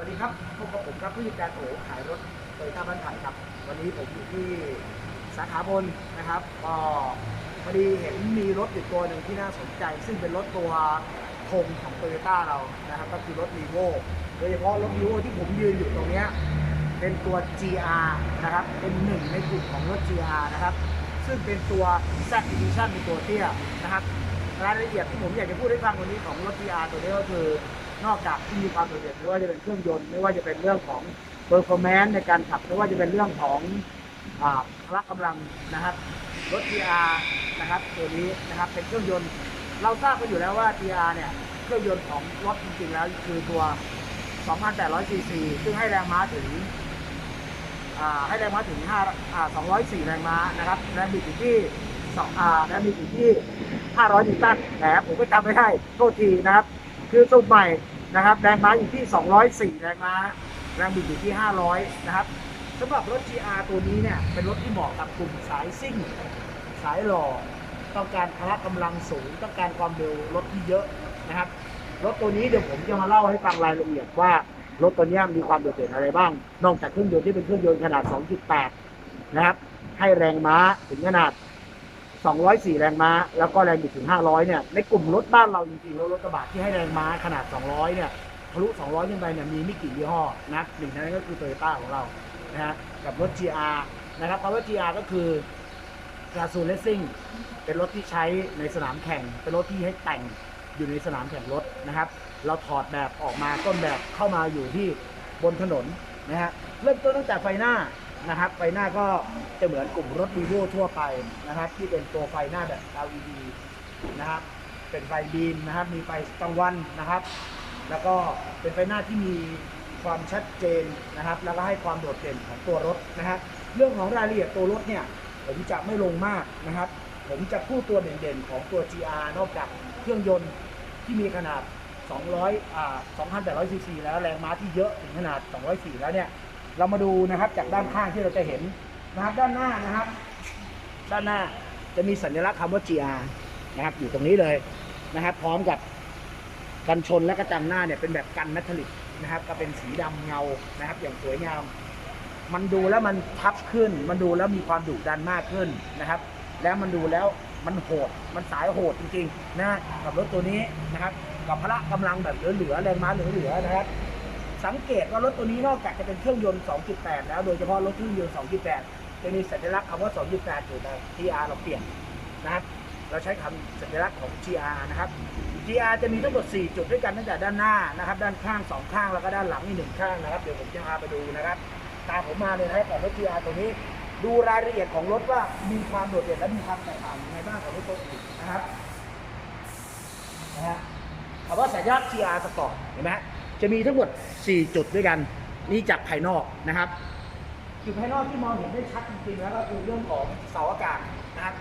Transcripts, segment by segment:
วัสดีครับพบกับผมครับผู้จัดการโอขายรถโตโยต้าบ้านไผ่ครับ วันนี้ผมอยู่ที่สาขาบนนะครับก็พอดีเห็นมีรถอีกตัวหนึ่งที่น่าสนใจ ซึ่งเป็นรถตัวธงของโตโยต้าเรานะครับ ก็คือรถ r ีโวโดยเฉพาะรถ r ีโวที่ผมยืนอยู่ตรงเนี้ยเป็นตัว GR นะครับ เป็นหนึ่งในกลุ่มของรถ GR นะครับ ซึ่งเป็นตัว Z Edition เป็นตัวเตี้ยนะครับรายละเอียดที่ผมอยากจะพูดให้ฟังวันนี้ของรถ GR ตัวนี้ก็คือ นอกจากที่มีความโดดเด่นไม่ว่าจะเป็นเครื่องยนต์ไม่ว่าจะเป็นเรื่องของ performance ในการขับไม่ว่าจะเป็นเรื่องของพละกำลังนะครับรถ GR นะครับตัวนี้นะครับเป็นเครื่องยนต์ เราทราบกันอยู่แล้วว่า GR เนี่ยเครื่องยนต์ของรถจริงๆแล้วคือตัว 2,800 cc ซึ่งให้แรงม้าถึงให้แรงม้าถึง5อ่า204 แรงม้านะครับแรงบิดอยู่ที่สองอ่าแรงบิดอยู่ที่ 500 นิวตันแหมผมก็จำไม่ได้โทษทีนะครับ คือสูตรใหม่นะครับแรงม้าอยู่ที่ 204 แรงม้าแรงบิดอยู่ที่ 500 นะครับสำหรับรถ GR ตัวนี้เนี่ยเป็นรถที่เหมาะกับกลุ่มสายซิ่ง สายหล่อ ต้องการพละกำลังสูง ต้องการความเร็วรถที่เยอะนะครับ รถตัวนี้เดี๋ยวผมจะมาเล่าให้ฟังรายละเอียดว่ารถตัวนี้มีความโดดเด่นอะไรบ้าง นอกจากเครื่องยนต์ที่เป็นเครื่องยนต์ขนาด 2.8 นะครับ ให้แรงม้าถึงขนาด 204 แรงม้า แล้วก็แรงบิดถึง 500 เนี่ย ในกลุ่มรถบ้านเราจริงๆแล้วรถกระบะที่ให้แรงม้าขนาด 200 เนี่ยทะลุ 200 ขึ้นไปเนี่ยมีไม่กี่ยี่ห้อนะหนึ่งในนั้นก็คือโตโยต้าของเรานะฮะกับรถ GR นะครับคำว่า GR ก็คือ g a s o l Racing เป็นรถที่ใช้ในสนามแข่ง เป็นรถที่ให้แต่งอยู่ในสนามแข่งรถนะครับ เราถอดแบบออกมาต้นแบบเข้ามาอยู่ที่บนถนนนะฮะเริ่มต้นตั้งแต่ไฟหน้า นะครับไฟหน้าก็จะเหมือนกลุ่มรถ v ีโวทั่วไปนะครับ ที่เป็นตัวไฟหน้าแบบ LED นะครับ เป็นไฟบีมนะครับ มีไฟกลางวันนะครับ แล้วก็เป็นไฟหน้าที่มีความชัดเจนนะครับ แล้วก็ให้ความโดดเด่นของตัวรถนะครับเรื่องของรายละเอียดตัวรถเนี่ย ผมจะไม่ลงมากนะครับ ผมจะพูดตัวเด่นๆของตัว GR นอกจากเครื่องยนต์ที่มีขนาด 200 อ่า 2,800ซีซีแล้วแรงม้าที่เยอะถึงขนาด 204 แล้วเนี่ย เรามาดูนะครับจากด้านข้างที่เราจะเห็นนะครับด้านหน้านะครับ ด้านหน้าจะมีสัญลักษณ์คำว่า GR นะครับ อยู่ตรงนี้เลยนะครับ พร้อมกับกันชนและกระจังหน้าเนี่ยเป็นแบบกันนัทลิกนะครับ ก็เป็นสีดำเงานะครับ อย่างสวยงาม มันดูแล้วมันทับขึ้น มันดูแล้วมีความดุดันมากขึ้นนะครับ แล้วมันดูแล้วมันโหด มันสายโหดจริงๆนะกับรถตัวนี้นะครับ กับพละกำลังแบบเหลือๆแรงม้าเหลือๆนะครับ สังเกตว่ารถตัวนี้นอกจากจะเป็นเครื่องยนต์ 2.8 แล้ว โดยเฉพาะรถเครื่องยนต์ 2.8 จะมีสัญลักษณ์คำว่า 2.8 อยู่ใน TR เราเปลี่ยนนะครับ เราใช้คำสัญลักษณ์ของ GR นะครับ GR จะมีทั้งหมด 4 จุดด้วยกันตั้งแต่ด้านหน้านะครับ ด้านข้าง 2 ข้าง แล้วก็ด้านหลังอีกหนึ่งข้างนะครับ เดี๋ยวผมจะพาไปดูนะครับ ตามผมมาเลยนะครับของรถ GR ตัวนี้ดูรายละเอียดของรถว่ามีความโดดเด่นและมีความแตกต่างยังไงบ้างกับรถตัวอื่นนะครับนะฮะคำว่าสัญลักษณ์ GR Sport เห็นไหมฮะ จะมีทั้งหมด 4 จุดด้วยกันนี่จากภายนอกนะครับ จุดภายนอกที่มองเห็นได้ชัดจริงๆแล้วก็คือเรื่องของเสาอากาศนะครับ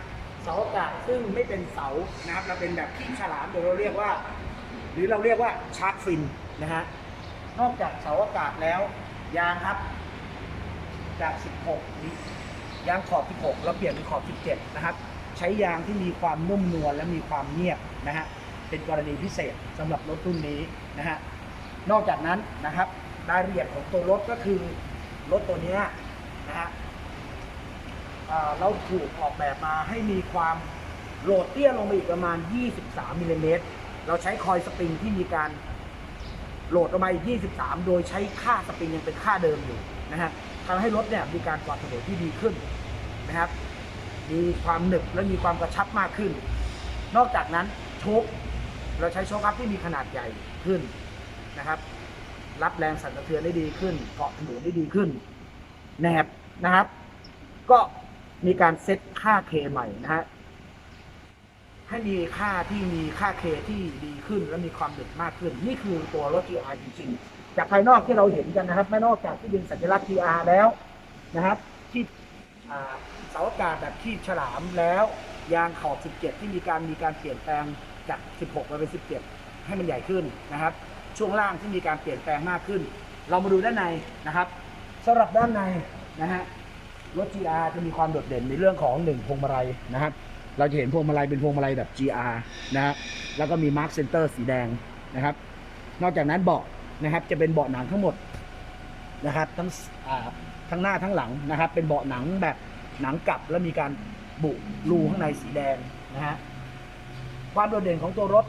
เสาอากาศซึ่งไม่เป็นเสานะครับเราเป็นแบบขี้ฉลามเดี๋ยวเราเรียกว่า หรือเราเรียกว่าชาร์กฟินนะฮะนอกจากเสาอากาศแล้วยางครับ จาก 16นี้ยางขอบ 16แล้วเปลี่ยนเป็นขอบ 17 นะครับ ใช้ยางที่มีความนุ่มนวลและมีความเงียบนะฮะเป็นกรณีพิเศษสำหรับรถรุ่นนี้นะฮะ นอกจากนั้นนะครับรายละเอียดของตัวรถก็คือรถตัวนี้นะฮะเราถูกออกแบบมาให้มีความโหลดเตี้ยลงมาอีกประมาณ 23มิลลิเมตรเราใช้คอยสปริงที่มีการโหลดออกมาอีก 23 โดยใช้ค่าสปริงยังเป็นค่าเดิมอยู่นะฮะทำให้รถเนี่ยมีการปลอดถนนที่ดีขึ้นนะครับ มีความหนึบและมีความกระชับมากขึ้น นอกจากนั้นโชคเราใช้โชคอัพที่มีขนาดใหญ่ขึ้น นะครับ รับแรงสั่นสะเทือนได้ดีขึ้น เกาะถนนได้ดีขึ้นแหนบนะครับ ก็มีการเซตค่าเคใหม่นะฮะให้มีค่าที่มีค่าเคที่ดีขึ้นและมีความเด็ดมากขึ้น นี่คือตัวรถ GR จริงๆ จากภายนอกที่เราเห็นกันนะครับไม่นอกจากที่เป็นสัญลักษณ์ GR แล้วนะครับที่เสาอากาศแบบขีบฉลามแล้วยางขอบ 17 ที่มีการมีการเปลี่ยนแปลงจาก 16 มาเป็น 17 ให้มันใหญ่ขึ้นนะครับ ช่วงล่างที่มีการเปลี่ยนแปลงมากขึ้น เรามาดูด้านในนะครับสำหรับด้านในนะฮะรถ GR จะมีความโดดเด่นในเรื่องของหนึ่งพวงมาลัยนะครับเราจะเห็นพวงมาลัยเป็นพวงมาลัยแบบ GR นะฮะแล้วก็มี Mark Center สีแดงนะครับ นอกจากนั้นเบาะนะครับจะเป็นเบาะหนังทั้งหมดนะครับทั้งทั้งหน้าทั้งหลังนะครับ เป็นเบาะหนังแบบหนังกลับแล้วมีการบุรูข้างในสีแดงนะฮะความโดดเด่นของตัวรถ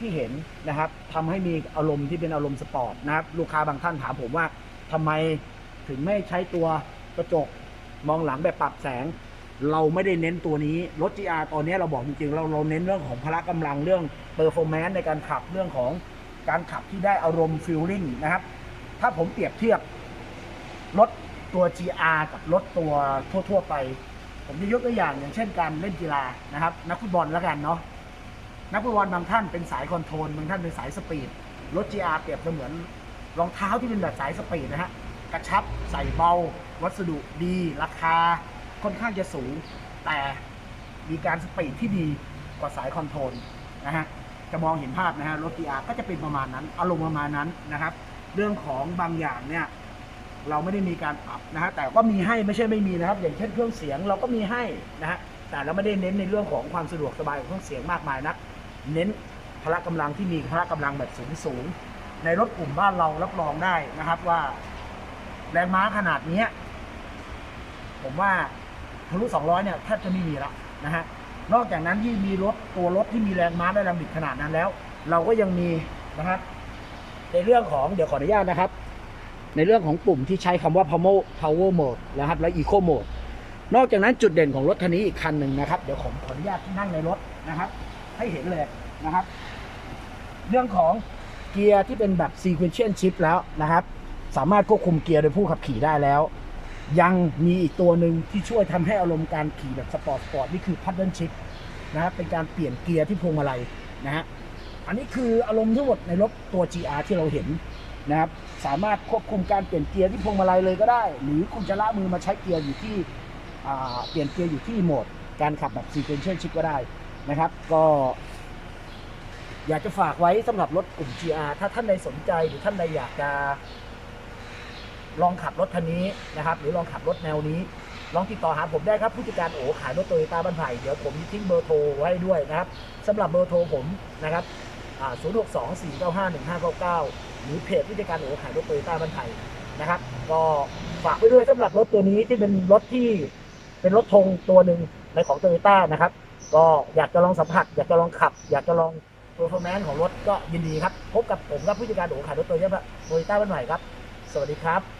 ที่เห็นนะครับทำให้มีอารมณ์ที่เป็นอารมณ์สปอร์ตนะครับลูกค้าบางท่านถามผมว่าทำไมถึงไม่ใช้ตัวกระจกมองหลังแบบปรับแสง เราไม่ได้เน้นตัวนี้ รถ GR ตอนนี้เราบอกจริงๆเราเราเน้นเรื่องของพละกำลังเรื่องเปอร์ฟอร์แมนซ์ในการขับเรื่องของการขับที่ได้อารมณ์ฟิลลิ่งนะครับ ถ้าผมเปรียบเทียบรถตัว GR กับรถตัวทั่ว ๆ ไป ผมจะยกตัวอย่างอย่างเช่นการเล่นกีฬานะครับ นักฟุตบอลแล้วกันเนาะ นักฟุตบอลบางท่านเป็นสายคอนโทรลบางท่านเป็นสายสปีดรถ GR เปรียบเสมือนรองเท้าที่เป็นแบบสายสปีดนะฮะกระชับใส่เบา วัสดุดี ราคาค่อนข้างจะสูง แต่มีการสปีดที่ดีกว่าสายคอนโทรลนะฮะจะมองเห็นภาพนะฮะรถ GR ก็จะเป็นประมาณนั้นอารมณ์ประมาณนั้นนะครับ เรื่องของบางอย่างเนี่ยเราไม่ได้มีการปรับนะฮะแต่ก็มีให้ไม่ใช่ไม่มีนะครับ อย่างเช่นเครื่องเสียงเราก็มีให้นะฮะแต่เราไม่ได้เน้นในเรื่องของความสะดวกสบายของเครื่องเสียงมากมายนัก เน้นพละกำลังที่มีพละกำลังแบบสูงสูงในรถกลุ่มบ้านเรารับรองได้นะครับว่า แรงม้าขนาดนี้ผมว่าทะลุ 200 เนี่ยแทบจะไม่มีแล้วนะฮะนอกจากนั้นที่มีรถตัวรถที่มีแรงม้าได้แรงบิดขนาดนั้นแล้ว เราก็ยังมีนะครับ ในเรื่องของเดี๋ยวขออนุญาตนะครับ ในเรื่องของปุ่มที่ใช้คำว่า power power mode นะครับและ eco mode นอกจากนั้นจุดเด่นของรถคันนี้อีกคันหนึ่งนะครับ เดี๋ยวผมขออนุญาตนั่งในรถนะครับ ให้เห็นเลยนะครับ เรื่องของเกียร์ที่เป็นแบบ sequential shift แล้วนะครับ สามารถควบคุมเกียร์โดยผู้ขับขี่ได้แล้ว ยังมีอีกตัวหนึ่งที่ช่วยทำให้อารมณ์การขี่แบบสปอร์ตสปอร์ตนี่คือ paddle shift นะครับเป็นการเปลี่ยนเกียร์ที่พวงมาลัยนะฮะอันนี้คืออารมณ์ทั้งหมดในรถตัว GR ที่เราเห็นนะครับ สามารถควบคุมการเปลี่ยนเกียร์ที่พวงมาลัยเลยก็ได้ หรือคุณจะละมือมาใช้เกียร์อยู่ที่เปลี่ยนเกียร์อยู่ที่โหมด การขับแบบ sequential shift ก็ได้ นะครับ ก็ อยากจะฝากไว้สำหรับรถกลุ่ม GR ถ้าท่านใดสนใจหรือท่านใดอยากจะ ลองขับรถคันนี้นะครับ หรือลองขับรถแนวนี้ ลองติดต่อหาผมได้ครับผู้จัดการโอขายรถโตโยต้าบ้านไผ่เดี๋ยวผมทิ้งเบอร์โทรไว้ด้วยนะครับสำหรับเบอร์โทรผมนะครับ0 6 2 4 9 5 1 5 9 9 หรือเพจผู้จัดการโอขายรถโตโยต้าบ้านไผ่นะครับ ก็ฝากไว้ด้วยสำหรับรถตัวนี้ที่เป็นรถที่เป็นรถธงตัวหนึ่งในของโตโยต้านะครับ ก็อยากจะลองสัมผัส อยากจะลองขับ อยากจะลองเปอร์ฟอร์แมนซ์ของรถก็ยินดีครับ พบกับผมครับผู้จัดการโอขายรถโตโยต้าบ้านใหม่ครับ สวัสดีครับ